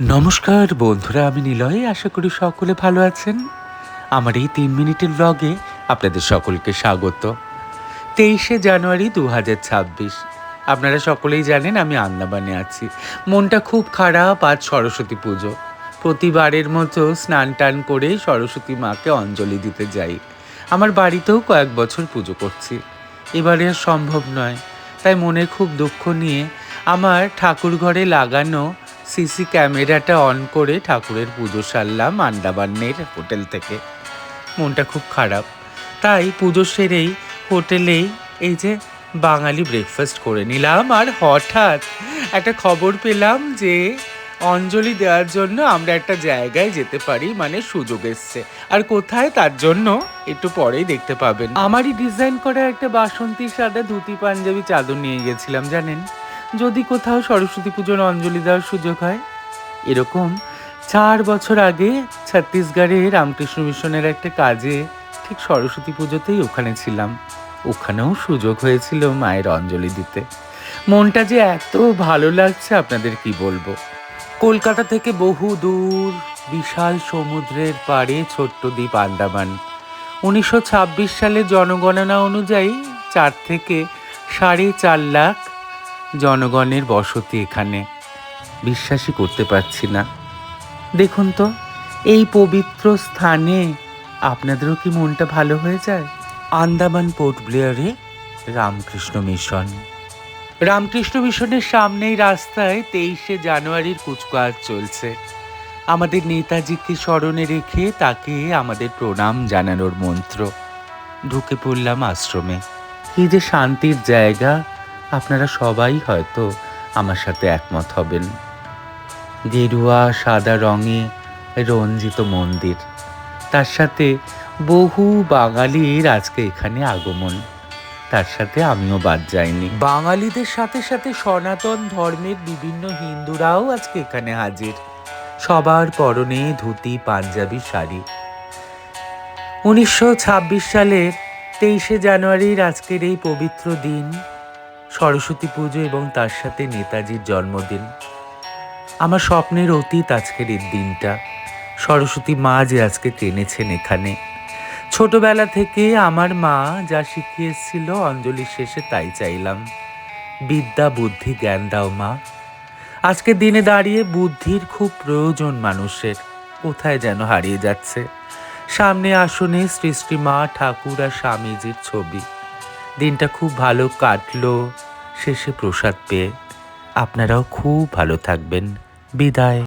নমস্কার বন্ধুরা, আমি নিলয়। আশা করি সকলে ভালো আছেন। আমার এই তিন মিনিটের ব্লগে আপনাদের সকলকে স্বাগত। তেইশে জানুয়ারি দু হাজার ছাব্বিশ। আপনারা সকলেই জানেন আমি আন্দামানে আছি। মনটা খুব খারাপ, আজ সরস্বতী পুজো। প্রতিবারের মতো স্নান টান করে সরস্বতী মাকে অঞ্জলি দিতে যাই। আমার বাড়িতেও কয়েক বছর পুজো করছি। এবারে আর সম্ভব নয়। তাই মনে খুব দুঃখ নিয়ে আমার ঠাকুর ঘরে লাগানো সিসি ক্যামেরাটা অন করে ঠাকুরের পুজো সারলাম আন্ডামানের হোটেল থেকে। মনটা খুব খারাপ। তাই পুজো সেরেই হোটেলেই এই যে বাঙালি ব্রেকফাস্ট করে নিলাম আর হঠাৎ একটা খবর পেলাম যে অঞ্জলি দেওয়ার জন্য আমরা একটা জায়গায় যেতে পারি মানে সুযোগ এসছে। আর কোথায় তার জন্য একটু পরেই দেখতে পাবেন। আমারই ডিজাইন করা একটা বাসন্তী সাদা ধুতি পাঞ্জাবি চাদর নিয়ে গেছিলাম, জানেন? যদি কোথাও সরস্বতী পুজোর অঞ্জলি দেওয়ার সুযোগ হয়। এরকম চার বছর আগে ছত্তিশগড়ে রামকৃষ্ণ মিশনের একটা কাজে ঠিক সরস্বতী পুজোতেই ওখানে ছিলাম। ওখানেও সুযোগ হয়েছিল মায়ের অঞ্জলি দিতে। মনটা যে এত ভালো লাগছে আপনাদের কি বলব? কলকাতা থেকে বহু দূর বিশাল সমুদ্রের পাড়ে ছোট্ট দ্বীপ আন্দামান। উনিশশো ছাব্বিশ সালে জনগণনা অনুযায়ী চার থেকে সাড়ে চার লাখ জনগণের বসতি এখানে। বিশ্বাসই করতে পারছি না। দেখুন তো, এই পবিত্র স্থানে আপনাদেরও কি মনটা ভালো হয়ে যায়? আন্দামান পোর্ট ব্লেয়ারে রামকৃষ্ণ মিশন। রামকৃষ্ণ মিশনের সামনেই রাস্তায় তেইশে জানুয়ারির কুচকাওয়াজ চলছে। আমাদের নেতাজিকে স্মরণে রেখে তাকে আমাদের প্রণাম জানানোর মন্ত্র। ঢুকে পড়লাম আশ্রমে। কি যে শান্তির জায়গা আপনারা সবাই হয়তো আমার সাথে একমত হবেন। গেরুয়া, সাদা রঙে রঞ্জিত মন্দির। তার সাথে বহু বাঙালির আজকে এখানে আগমন। তার সাথে আমিও বাদ যাইনি। বাঙালিদের সাথে সাথে সনাতন ধর্মের বিভিন্ন হিন্দুরাও আজকে এখানে হাজির। সবার পরনে ধুতি, পাঞ্জাবি, শাড়ি। উনিশশো ছাব্বিশ সালের তেইশে জানুয়ারির আজকের এই পবিত্র দিন সরস্বতী পুজো এবং তার সাথে নেতাজির জন্মদিন। আমার স্বপ্নের অতীত আজকের এই দিনটা। সরস্বতী মা যে আজকে টেনেছেন এখানে। ছোটবেলা থেকে আমার মা যা শিখিয়ে এসেছিল অঞ্জলির শেষে তাই চাইলাম। বিদ্যা, বুদ্ধি, জ্ঞান দাও মা। আজকে দিনে দাঁড়িয়ে বুদ্ধির খুব প্রয়োজন মানুষের। কোথায় যেন হারিয়ে যাচ্ছে। সামনে আসনে শ্রী মা, ঠাকুর আর স্বামীজির ছবি। দিনটা খুব ভালো কাটলো। শেষে প্রসাদ পেয়ে। আপনারাও খুব ভালো থাকবেন। বিদায়।